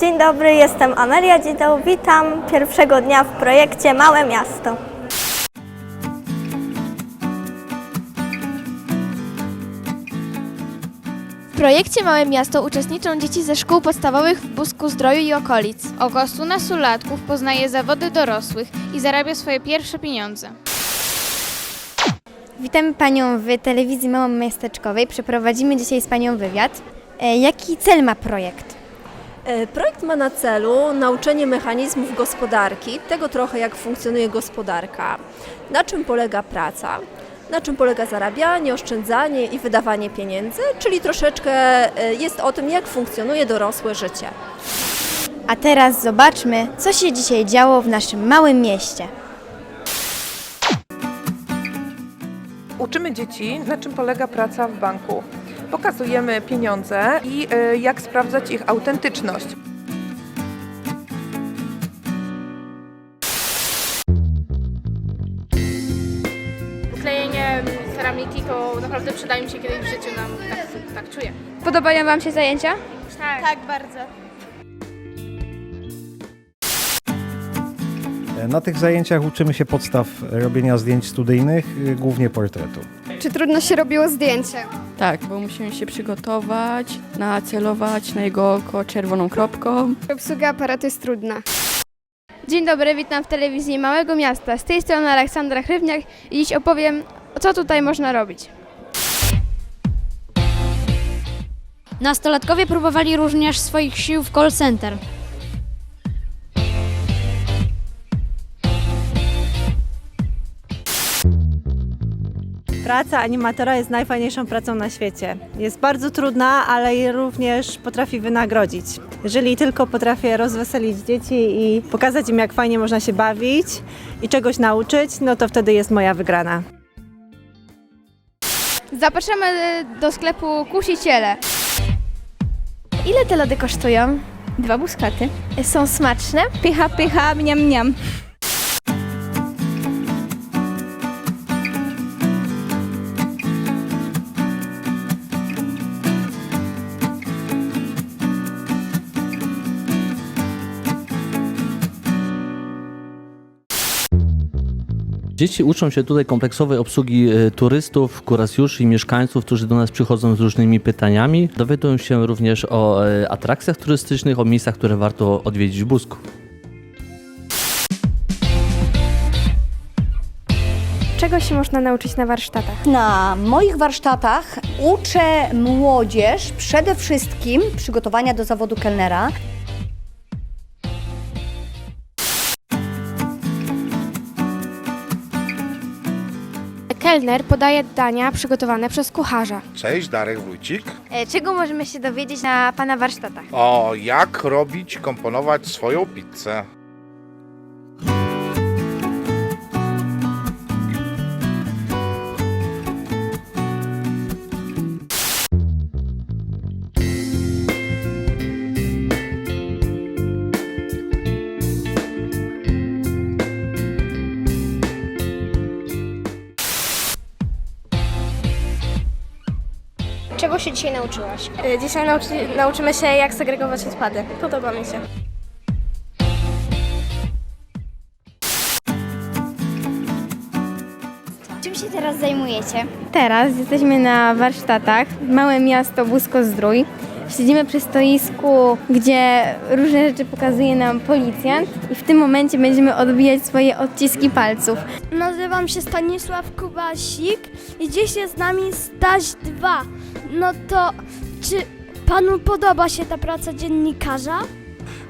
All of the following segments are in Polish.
Dzień dobry, jestem Amelia Dzidą. Witam pierwszego dnia w projekcie Małe Miasto. W projekcie Małe Miasto uczestniczą dzieci ze szkół podstawowych w Busku Zdroju i okolic. Około 100 nastolatków poznaje zawody dorosłych i zarabia swoje pierwsze pieniądze. Witamy Panią w telewizji małomiasteczkowej. Przeprowadzimy dzisiaj z Panią wywiad. E, Jaki cel ma projekt? E, Projekt ma na celu nauczenie mechanizmów gospodarki, tego trochę jak funkcjonuje gospodarka, na czym polega praca, na czym polega zarabianie, oszczędzanie i wydawanie pieniędzy, czyli troszeczkę e, jest o tym, jak funkcjonuje dorosłe życie. A teraz zobaczmy, co się dzisiaj działo w naszym małym mieście. Uczymy dzieci, na czym polega praca w banku. Pokazujemy pieniądze i y, jak sprawdzać ich autentyczność. klejenie ceramiki to naprawdę przyda mi się kiedyś w życiu nam, tak, tak czuję. Podobają Wam się zajęcia? Tak, bardzo. Na tych zajęciach uczymy się podstaw robienia zdjęć studyjnych, głównie portretu. Czy trudno się robiło zdjęcie? Tak, bo musimy się przygotować, nacelować na jego oko czerwoną kropką. Obsługa aparatu jest trudna. Dzień dobry, witam w telewizji Małego Miasta. Z tej strony Aleksandra Chrywniak i dziś opowiem, co tutaj można robić. Nastolatkowie próbowali również swoich sił w call center. Praca animatora jest najfajniejszą pracą na świecie. Jest bardzo trudna, ale i również potrafi wynagrodzić. Jeżeli tylko potrafię rozweselić dzieci i pokazać im, jak fajnie można się bawić i czegoś nauczyć, no to wtedy jest moja wygrana. Zapraszamy do sklepu Kusiciele. Ile te lody kosztują? Dwa buskaty. Są smaczne? Pycha, pycha, mniam, mniam. Dzieci uczą się tutaj kompleksowej obsługi e, turystów, kurasjuszy i mieszkańców, którzy do nas przychodzą z różnymi pytaniami. Dowiadują się również o e, atrakcjach turystycznych, o miejscach, które warto odwiedzić w Busku. Czego się można nauczyć na warsztatach? Na moich warsztatach uczę młodzież przede wszystkim przygotowania do zawodu kelnera. Kelner podaje dania przygotowane przez kucharza. Cześć, Darek Wójcik. E, Czego możemy się dowiedzieć na Pana warsztatach? O, jak robić, komponować swoją pizzę. Czego się dzisiaj nauczyłaś? E, Dzisiaj nauczy, nauczymy się, jak segregować odpady. Podoba mi się. Czym się teraz zajmujecie? Teraz jesteśmy na warsztatach Małe Miasto Busko Zdrój. Siedzimy przy stoisku, gdzie różne rzeczy pokazuje nam policjant i w tym momencie będziemy odbijać swoje odciski palców. Nazywam się Stanisław Kubasik i dziś jest z nami Staś 2. No to czy panu podoba się ta praca dziennikarza?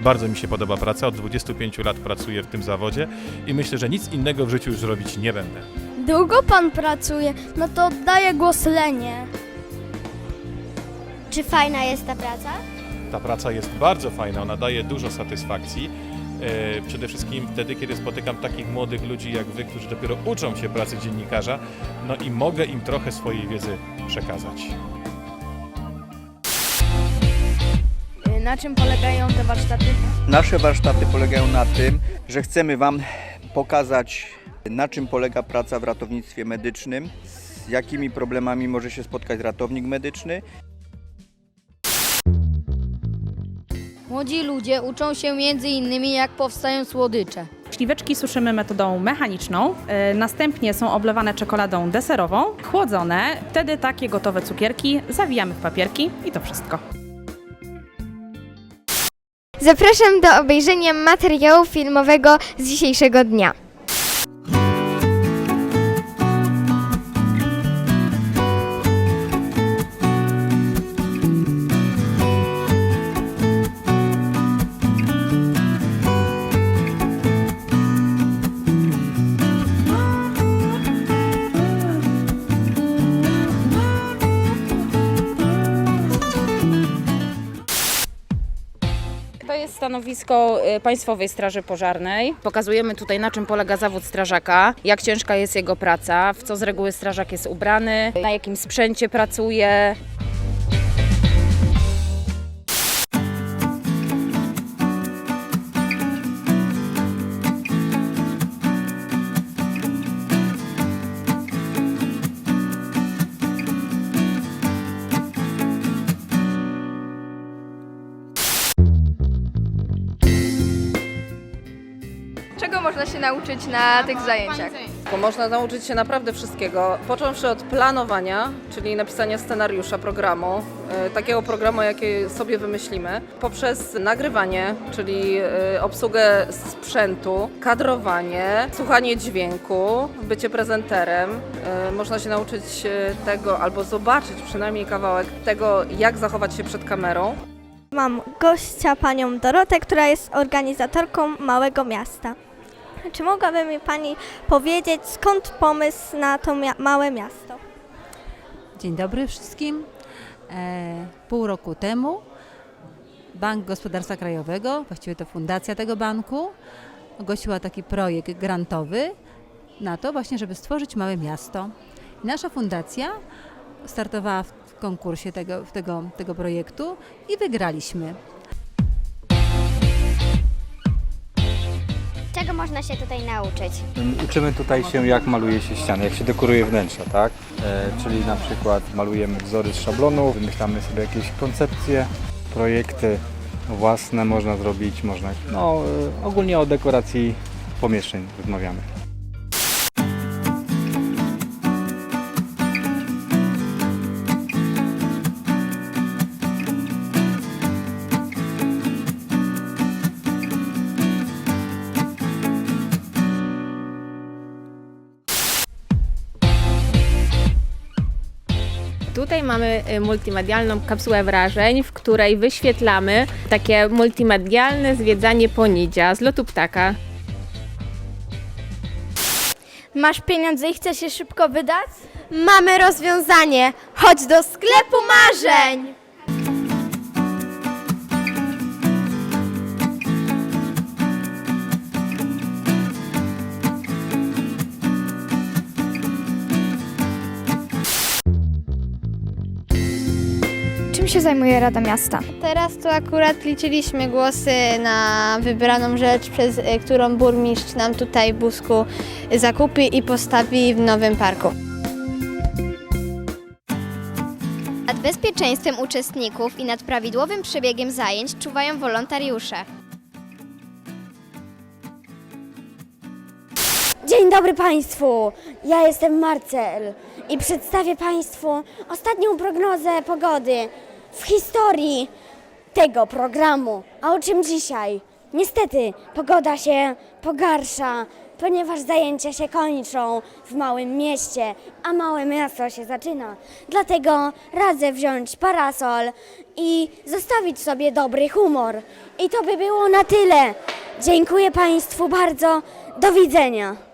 Bardzo mi się podoba praca, od 25 lat pracuję w tym zawodzie i myślę, że nic innego w życiu już robić nie będę. Długo pan pracuje, no to oddaję głos Lenie. Czy fajna jest ta praca? Ta praca jest bardzo fajna, ona daje dużo satysfakcji. E, przede wszystkim wtedy, kiedy spotykam takich młodych ludzi jak wy, którzy dopiero uczą się pracy dziennikarza, no i mogę im trochę swojej wiedzy przekazać. Na czym polegają te warsztaty? Nasze warsztaty polegają na tym, że chcemy Wam pokazać, na czym polega praca w ratownictwie medycznym, z jakimi problemami może się spotkać ratownik medyczny. Młodzi ludzie uczą się między innymi jak powstają słodycze. Śliweczki suszymy metodą mechaniczną, y, następnie są oblewane czekoladą deserową, chłodzone, wtedy takie gotowe cukierki zawijamy w papierki i to wszystko. Zapraszam do obejrzenia materiału filmowego z dzisiejszego dnia. Stanowisko y, Państwowej Straży Pożarnej. Pokazujemy tutaj na czym polega zawód strażaka, jak ciężka jest jego praca, w co z reguły strażak jest ubrany, na jakim sprzęcie pracuje. Czego można się nauczyć na tych zajęciach? Bo można nauczyć się naprawdę wszystkiego, począwszy od planowania, czyli napisania scenariusza programu, e, takiego programu, jaki sobie wymyślimy, poprzez nagrywanie, czyli e, obsługę sprzętu, kadrowanie, słuchanie dźwięku, bycie prezenterem. E, Można się nauczyć tego albo zobaczyć przynajmniej kawałek tego, jak zachować się przed kamerą. Mam gościa, panią Dorotę, która jest organizatorką Małego Miasta. Czy mogłaby mi pani powiedzieć, skąd pomysł na to mia- małe miasto? Dzień dobry wszystkim. E, pół roku temu Bank Gospodarstwa Krajowego, właściwie to fundacja tego banku, ogłosiła taki projekt grantowy na to właśnie, żeby stworzyć małe miasto. I nasza fundacja startowała w konkursie tego, tego, tego projektu i wygraliśmy. Czego można się tutaj nauczyć? Uczymy tutaj się, jak maluje się ściany, jak się dekoruje wnętrza, tak? E, czyli na przykład malujemy wzory z szablonu, wymyślamy sobie jakieś koncepcje, projekty własne można zrobić, można, no e, ogólnie o dekoracji pomieszczeń rozmawiamy. Tutaj mamy y, multimedialną kapsułę wrażeń, w której wyświetlamy takie multimedialne zwiedzanie ponidzia z lotu ptaka. Masz pieniądze i chcesz się szybko wydać? Mamy rozwiązanie! Chodź do sklepu marzeń! Się zajmuje Rada Miasta? Teraz to akurat liczyliśmy głosy na wybraną rzecz, przez y, którą burmistrz nam tutaj w Busku zakupi i postawi w nowym parku. Nad bezpieczeństwem uczestników i nad prawidłowym przebiegiem zajęć czuwają wolontariusze. Dzień dobry Państwu! Ja jestem Marcel i przedstawię Państwu ostatnią prognozę pogody w historii tego programu. A o czym dzisiaj? Niestety, pogoda się pogarsza, ponieważ zajęcia się kończą w małym mieście, a małe miasto się zaczyna. Dlatego radzę wziąć parasol i zostawić sobie dobry humor. I to by było na tyle. Dziękuję Państwu bardzo. Do widzenia.